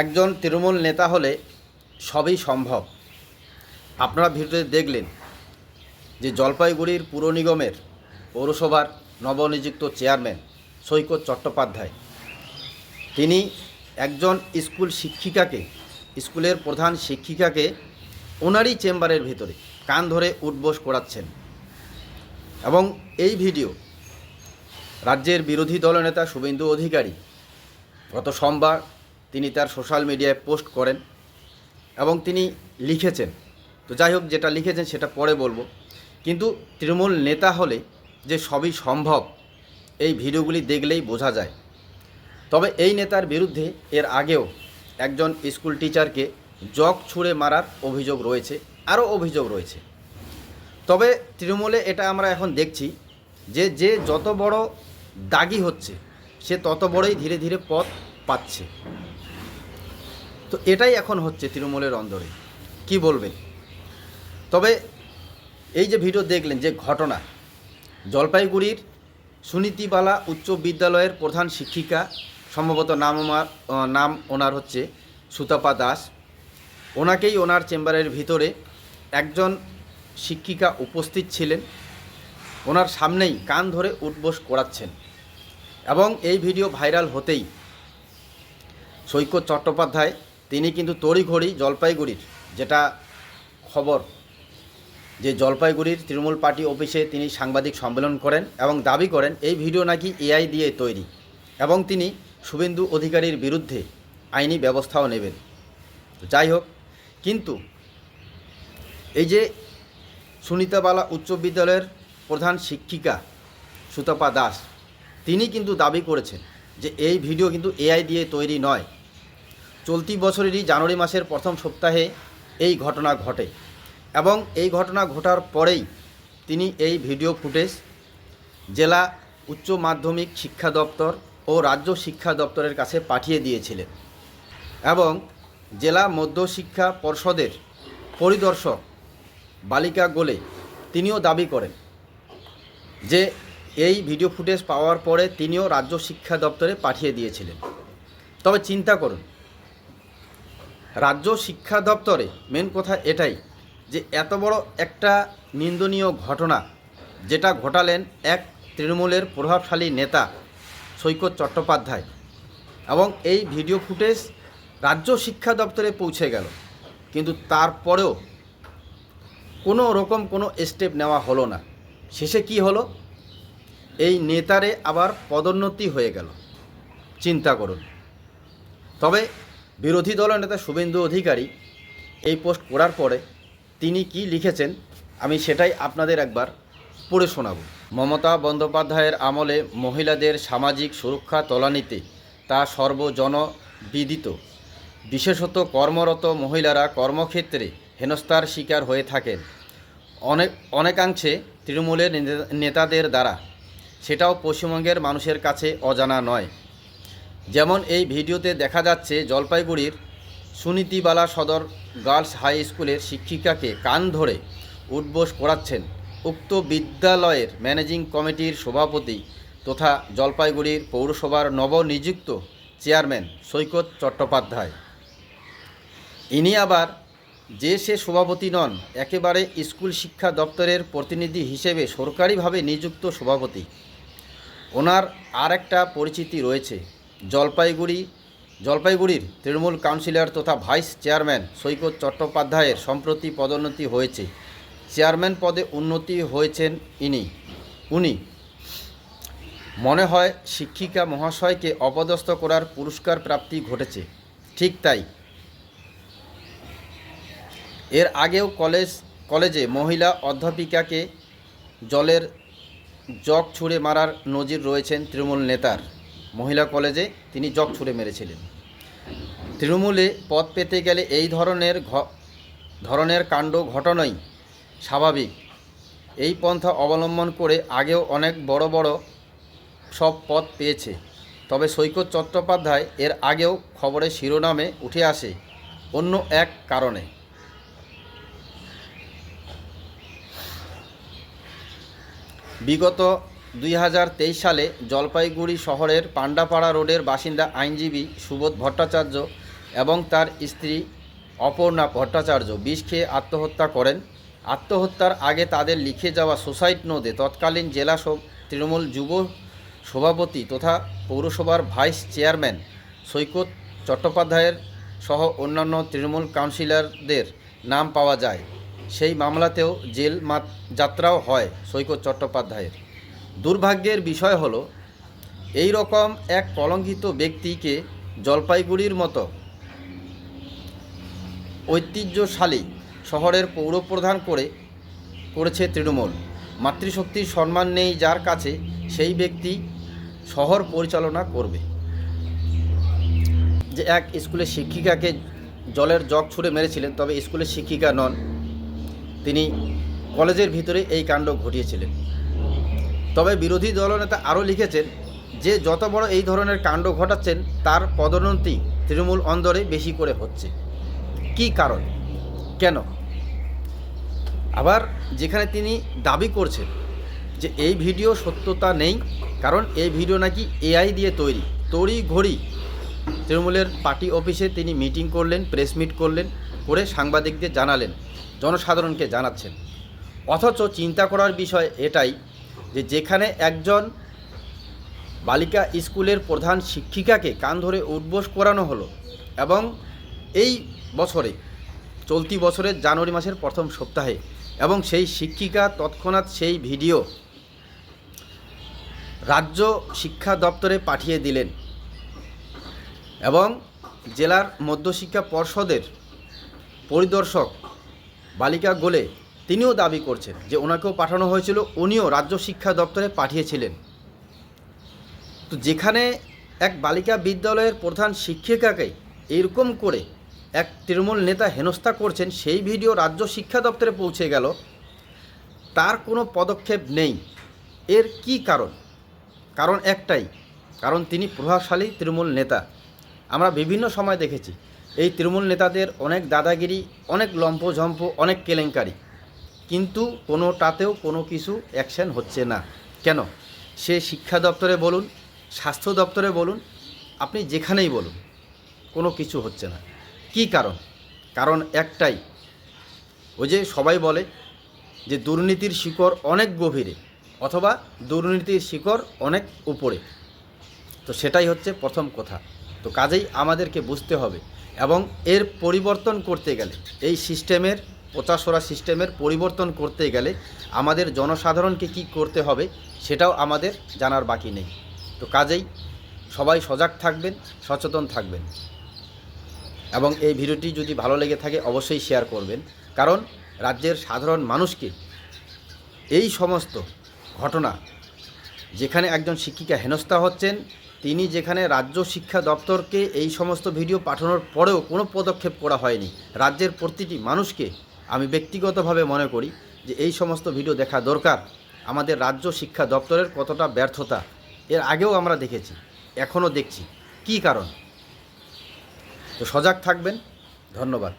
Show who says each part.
Speaker 1: একজন তৃণমূল নেতা হলে সবই সম্ভব। আপনারা ভিডিওতে দেখলেন যে জলপাইগুড়ির পুর নিগমের পৌরসভার নবনিযুক্ত চেয়ারম্যান সৈকত চট্টোপাধ্যায়। তিনি একজন স্কুল শিক্ষিকাকে, স্কুলের প্রধান শিক্ষিকাকে ওনারই চেম্বারের ভিতরে কান ধরে উঠবোস করাচ্ছেন। এবং এই ভিডিও রাজ্যের বিরোধী দলনেতা শুভেন্দু অধিকারী গত সোমবার তিনি তার সোশ্যাল মিডিয়ায় পোস্ট করেন এবং তিনি লিখেছেন। তো যাই হোক, যেটা লিখেছেন সেটা পরে বলব। কিন্তু তৃণমূল নেতা হলে যে সবই সম্ভব, এই ভিডিওগুলি দেখলেই বোঝা যায়। তবে এই নেতার বিরুদ্ধে এর আগেও একজন স্কুল টিচারকে জগ ছুঁড়ে মারার অভিযোগ রয়েছে, আরও অভিযোগ রয়েছে। তবে তৃণমূলে এটা আমরা এখন দেখছি যে যে যত বড় দাগি হচ্ছে, সে তত বড়ই ধীরে ধীরে পথ পাচ্ছে। তো এটাই এখন হচ্ছে তৃণমূলের অন্দরে। কি বলবেন তবে এই যে ভিডিও দেখলেন যে ঘটনা, জলপাইগুড়ির সুনীতিবালা উচ্চ বিদ্যালয়ের প্রধান শিক্ষিকা, সম্ভবত নাম আমার নাম ওনার হচ্ছে সুতাপা দাস, ওনাকেই ওনার চেম্বারের ভিতরে একজন শিক্ষিকা উপস্থিত ছিলেন। ওনার সামনেই কান ধরে উঠবোস করাচ্ছেন। এবং এই ভিডিও ভাইরাল হতেই সৈকত চট্টোপাধ্যায় তিনি কিন্তু তড়িঘড়ি জলপাইগুড়ির যেটা খবর যে জলপাইগুড়ির তৃণমূল পার্টি অফিসে তিনি সাংবাদিক সম্মেলন করেন এবং দাবি করেন এই ভিডিও নাকি এআই দিয়ে তৈরি এবং তিনি শুভেন্দু অধিকারীর বিরুদ্ধে আইনি ব্যবস্থাও নেবেন। যাই হোক, কিন্তু এই যে সুনিতাবালা উচ্চ বিদ্যালয়ের প্রধান শিক্ষিকা সুতপা দাস, তিনি কিন্তু দাবি করেছেন যে এই ভিডিও কিন্তু এআই দিয়ে তৈরি নয়। চলতি বছরেরই জানুয়ারি মাসের প্রথম সপ্তাহে এই ঘটনা ঘটে এবং এই ঘটনা ঘটার পরেই তিনি এই ভিডিও ফুটেজ জেলা উচ্চ মাধ্যমিক শিক্ষা দপ্তর ও রাজ্য শিক্ষা দপ্তরের কাছে পাঠিয়ে দিয়েছিলেন এবং জেলা মধ্যশিক্ষা পর্ষদের পরিদর্শক বালিকা গোলে তিনিও দাবি করেন যে এই ভিডিও ফুটেজ পাওয়ার পরে তিনিও রাজ্য শিক্ষা দপ্তরে পাঠিয়ে দিয়েছিলেন। তবে চিন্তা করুন রাজ্য শিক্ষা দপ্তরে মেন কথা এটাই যে এত বড় একটা নিন্দনীয় ঘটনা যেটা ঘটালেন এক তৃণমূলের প্রভাবশালী নেতা সৈকত চট্টোপাধ্যায় এবং এই ভিডিও ফুটেজ রাজ্য শিক্ষা দপ্তরে পৌঁছে গেল। কিন্তু তারপরেও কোনো রকম কোনো স্টেপ নেওয়া হলো না। শেষে কি হলো? এই নেতারে আবার পদোন্নতি হয়ে গেল। চিন্তা করুন। তবে বিরোধী দলের নেতা শুভেন্দু অধিকারী এই পোস্ট করার পরে তিনি কি লিখেছেন, আমি সেটাই আপনাদের একবার পড়ে শোনাব। মমতা বন্দ্যোপাধ্যায়ের আমলে মহিলাদের সামাজিক সুরক্ষা তলানিতে তা সর্বজনবিদিত। বিশেষত কর্মরত মহিলারা কর্মক্ষেত্রে হেনস্থার শিকার হয়ে থাকেন। অনেক, অনেকাংশে তৃণমূলের নেতাদের দ্বারা। সেটাও পশ্চিমবঙ্গের মানুষের কাছে অজানা নয়। যেমন এই ভিডিওতে দেখা যাচ্ছে জলপাইগুড়ির সুনীতিবালা সদর গার্লস হাই স্কুলের শিক্ষিকাকে কান ধরে উঠবোস করাচ্ছেন উক্ত বিদ্যালয়ের ম্যানেজিং কমিটির সভাপতি তথা জলপাইগুড়ির পৌরসভার নবনিযুক্ত চেয়ারম্যান সৈকত চট্টোপাধ্যায়। ইনি আবার যে সে সভাপতি নন, একেবারে স্কুল শিক্ষা দপ্তরের প্রতিনিধি হিসেবে সরকারিভাবে নিযুক্ত সভাপতি। ওনার আর একটা পরিচিতি রয়েছে। জলপাইগুড়ি, জলপাইগুড়ির তৃণমূল কাউন্সিলর তথা ভাইস চেয়ারম্যান সৈকত চট্টোপাধ্যায়ের সম্প্রতি পদোন্নতি হয়েছে। চেয়ারম্যান পদে উন্নতি হয়েছেন ইনি। উনি মনে হয় শিক্ষিকা মহাশয়কে অপদস্থ করার পুরস্কার প্রাপ্তি ঘটেছে। ঠিক তাই। এর আগেও কলেজ, কলেজে মহিলা অধ্যাপিকাকে জলের জগ ছুঁড়ে মারার নজির রয়েছেন তৃণমূল নেতার। মহিলা কলেজে তিনি জগ ছুঁড়ে মেরেছিলেন। তৃণমূলে পদ পেতে গেলে এই ধরনের ধরনের কাণ্ড ঘটনাই স্বাভাবিক। এই পন্থা অবলম্বন করে আগেও অনেক বড় বড় সব পদ পেয়েছে। তবে সৈকত চট্টোপাধ্যায় এর আগেও খবরের শিরোনামে উঠে আসে অন্য এক কারণে। বিগত দুই হাজার তেইশ সালে জলপাইগুড়ি শহরের পাণ্ডাপাড়া রোডের বাসিন্দা আইনজীবী সুবোধ ভট্টাচার্য এবং তার স্ত্রী অপর্ণা ভট্টাচার্য বিষ খেয়ে আত্মহত্যা করেন। আত্মহত্যার আগে তাদের লিখে যাওয়া সুসাইড নোটে তৎকালীন জেলা তৃণমূল যুব সভাপতি তথা পৌরসভার ভাইস চেয়ারম্যান সৈকত চট্টোপাধ্যায়ের সহ অন্যান্য তৃণমূল কাউন্সিলরদের নাম পাওয়া যায়। সেই মামলাতেও জেল যাত্রাও হয় সৈকত চট্টোপাধ্যায়ের। দুর্ভাগ্যের বিষয় হলো, এই রকম এক কলঙ্কিত ব্যক্তিকে জলপাইগুড়ির মতো ঐতিহ্যশালী শহরের পৌরপ্রধান করে, করেছে তৃণমূল। মাতৃশক্তির সম্মান নেই যার কাছে সেই ব্যক্তি শহর পরিচালনা করবে। যে এক স্কুলের শিক্ষিকাকে জলের জগ ছুঁড়ে মেরেছিলেন, তবে স্কুলের শিক্ষিকা নন। তিনি কলেজের ভিতরে এই কাণ্ড ঘটিয়েছিলেন। তবে বিরোধী দলনেতা আরও লিখেছেন যে, যত বড় এই ধরনের কাণ্ড ঘটাচ্ছেন, তার পদোন্নতি তৃণমূল অন্দরে বেশি করে হচ্ছে। কি কারণ? কেন? আবার যেখানে তিনি দাবি করছেন যে, এই ভিডিও সত্যতা নেই, কারণ এই ভিডিও নাকি এআই দিয়ে তৈরি। তড়ি ঘড়ি। তৃণমূলের পার্টি অফিসে তিনি মিটিং করলেন, প্রেস মিট করলেন, করে সাংবাদিকদের জানালেন, জনসাধারণকে জানাচ্ছেন। অথচ চিন্তা করার বিষয় এটাই যে যেখানে একজন বালিকা স্কুলের প্রধান শিক্ষিকাকে কান ধরে উদ্বোস করানো হলো এবং এই বছরে, চলতি বছরের জানুয়ারি মাসের প্রথম সপ্তাহে এবং সেই শিক্ষিকা তৎক্ষণাৎ সেই ভিডিও রাজ্য শিক্ষা দপ্তরে পাঠিয়ে দিলেন এবং জেলার মধ্যশিক্ষা পর্ষদের পরিদর্শক বালিকা গোলে তিনিও দাবি করছেন যে ওনাকেও পাঠানো হয়েছিল, উনিও রাজ্য শিক্ষা দপ্তরে পাঠিয়েছিলেন। তো যেখানে এক বালিকা বিদ্যালয়ের প্রধান শিক্ষিকাকে এরকম করে এক তৃণমূল নেতা হেনস্থা করছেন, সেই ভিডিও রাজ্য শিক্ষা দপ্তরে পৌঁছে গেল। তার কোনো পদক্ষেপ নেই। এর কি কারণ? কারণ একটাই, কারণ তিনি প্রভাবশালী তৃণমূল নেতা। আমরা বিভিন্ন সময় দেখেছি, এই তৃণমূল নেতাদের অনেক দাদাগিরি, অনেক লম্পঝম্প, অনেক কেলেঙ্কারি। কিন্তু কোনোটাতেও কোনো কিছু অ্যাকশন হচ্ছে না। কেন? সে শিক্ষা দপ্তরে বলুন, স্বাস্থ্য দপ্তরে বলুন, আপনি যেখানেই বলুন, কোনো কিছু হচ্ছে না। কি কারণ? কারণ একটাই, ওই যে সবাই বলে যে দুর্নীতির শিকড় অনেক গভীরে অথবা দুর্নীতির শিকড় অনেক উপরে। তো সেটাই হচ্ছে প্রথম কথা। তো কাজেই আমাদেরকে বুঝতে হবে এবং এর পরিবর্তন করতে গেলে এই সিস্টেমের পচাশোরা সিস্টেমের পরিবর্তন করতে গেলে আমাদের জনসাধারণকে কি করতে হবে সেটাও আমাদের জানার বাকি নেই। তো কাজেই সবাই সজাগ থাকবেন, সচেতন থাকবেন। এবং এই ভিডিওটি যদি ভালো লেগে থাকে অবশ্যই শেয়ার করবেন। কারণ রাজ্যের সাধারণ মানুষকে এই সমস্ত ঘটনা, যেখানে একজন শিক্ষিকা হেনস্থা হচ্ছেন, তিনি যেখানে রাজ্য শিক্ষা দপ্তরকে এই সমস্ত ভিডিও পাঠানোর পরেও কোনো পদক্ষেপ করা হয়নি, রাজ্যের প্রতিটি মানুষকে আমি ব্যক্তিগতভাবে মনে করি যে এই সমস্ত ভিডিও দেখা দরকার। আমাদের রাজ্য শিক্ষা দপ্তরের কতটা ব্যর্থতা, এর আগেও আমরা দেখেছি, এখনও দেখছি। কি কারণ? তো সজাগ থাকবেন। ধন্যবাদ।